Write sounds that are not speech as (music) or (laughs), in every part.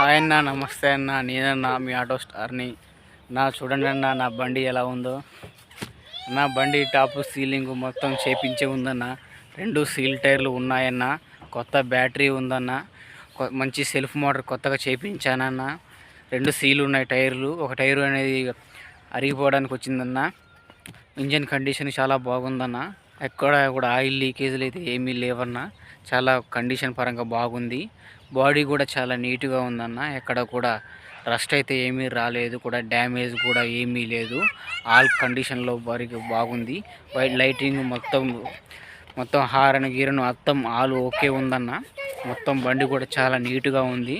Hi అన్న నమస్తే అన్న. నేనన్నా మీ ఆటో స్టార్ని. నా చూడండి అన్న నా బండి ఎలా ఉందో. నా బండి టాప్ సీలింగ్ మొత్తం చేపించే ఉందన్న. రెండు సీల్ టైర్లు ఉన్నాయన్న. కొత్త బ్యాటరీ ఉందన్న. కొ- మంచి సెల్ఫ్ మోటార్ కొత్తగా చేపించానన్న. రెండు సీలు ఉన్నాయి టైర్లు. ఒక టైరు అనేది అరిగిపోవడానికి వచ్చిందన్న. ఇంజన్ కండిషన్ చాలా బాగుందన్న. ఎక్కడ కూడా ఆయిల్ లీకేజ్లు అయితే ఏమీ లేవన్న. చాలా కండిషన్ పరంగా బాగుంది. బాడీ కూడా చాలా నీట్గా ఉందన్న. ఎక్కడ కూడా రస్ట్ అయితే ఏమీ రాలేదు కూడా డ్యామేజ్ కూడా ఏమీ లేదు. ఆల్ కండిషన్లో వరకు బాగుంది. వైట్ లైటింగ్ మొత్తం మొత్తం హారన్ గీరను మొత్తం ఆలు ఓకే ఉందన్న. మొత్తం బండి కూడా చాలా నీట్గా ఉంది.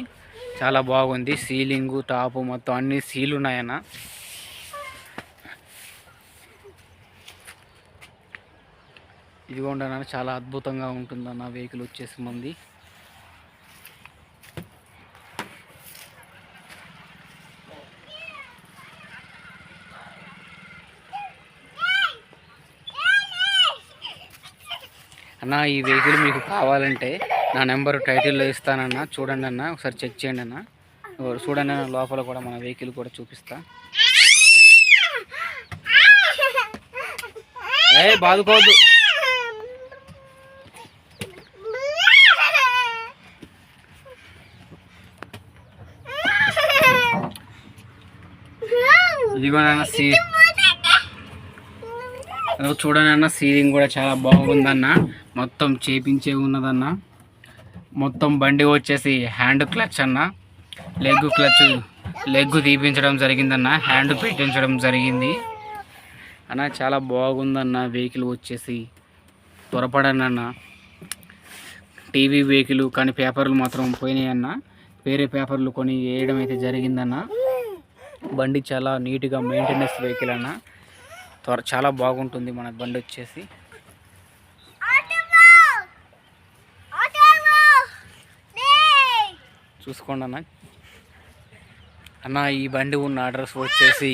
చాలా బాగుంది. సీలింగు టాపు మొత్తం అన్ని సీలు ఉన్నాయన్న. ఇదిగోండి అన్న చాలా అద్భుతంగా ఉంటుందన్న వెహికల్ వచ్చేసి మంది. అన్న ఈ వెహికల్ మీకు కావాలంటే నా నెంబర్ టైటిల్లో ఇస్తానన్న. చూడండి అన్న ఒకసారి చెక్ చేయండి అన్న. చూడండి అన్న లోపల కూడా మన వెహికల్ కూడా చూపిస్తా. ఏ బాదుకోవద్దు. (laughs) ఇదిగోనన్న సీ అదొక చూడండి అన్న సీలింగ్ కూడా చాలా బాగుందన్న. మొత్తం చేపించే ఉన్నదన్న. మొత్తం బండి వచ్చేసి హ్యాండ్ క్లచ్ అన్న. లెగ్ క్లచ్ లెగ్ తీపించడం జరిగిందన్న. హ్యాండ్ పెట్టించడం జరిగింది. అన్న చాలా బాగుందన్న వెహికల్ వచ్చేసి. త్వరపడనన్న. టీవీ వెహికల్ కానీ పేపర్లు మాత్రం పోయినాయన్న. వేరే పేపర్లు కొని వేయడం అయితే జరిగిందన్న. బండి చాలా నీట్గా మెయింటెనెన్స్ వెహికల్ అన్న. త్వర చాలా బాగుంటుంది మన బండి వచ్చేసి. చూసుకోండి అన్న. అన్న ఈ బండి ఉన్న అడ్రస్ వచ్చేసి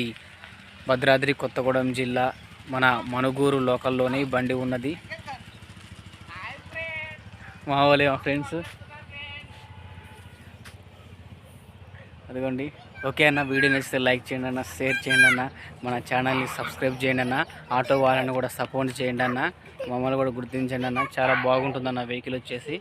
భద్రాద్రి కొత్తగూడెం జిల్లా మన మనుగూరు లోకల్లోనే బండి ఉన్నది. మా వాళ్ళే మా ఫ్రెండ్స్. అదిగోండి. ఓకే అన్న వీడియో నచ్చితే లైక్ చేయండి అన్న షేర్ చేయండి అన్న మన ఛానల్ని సబ్స్క్రైబ్ చేయండి అన్న ఆటో వాళ్ళని కూడా సపోర్ట్ చేయండి అన్న మమ్మల్ని కూడా గుర్తించండి అన్న చాలా బాగుంటుంది అన్న వెహికల్ వచ్చేసి.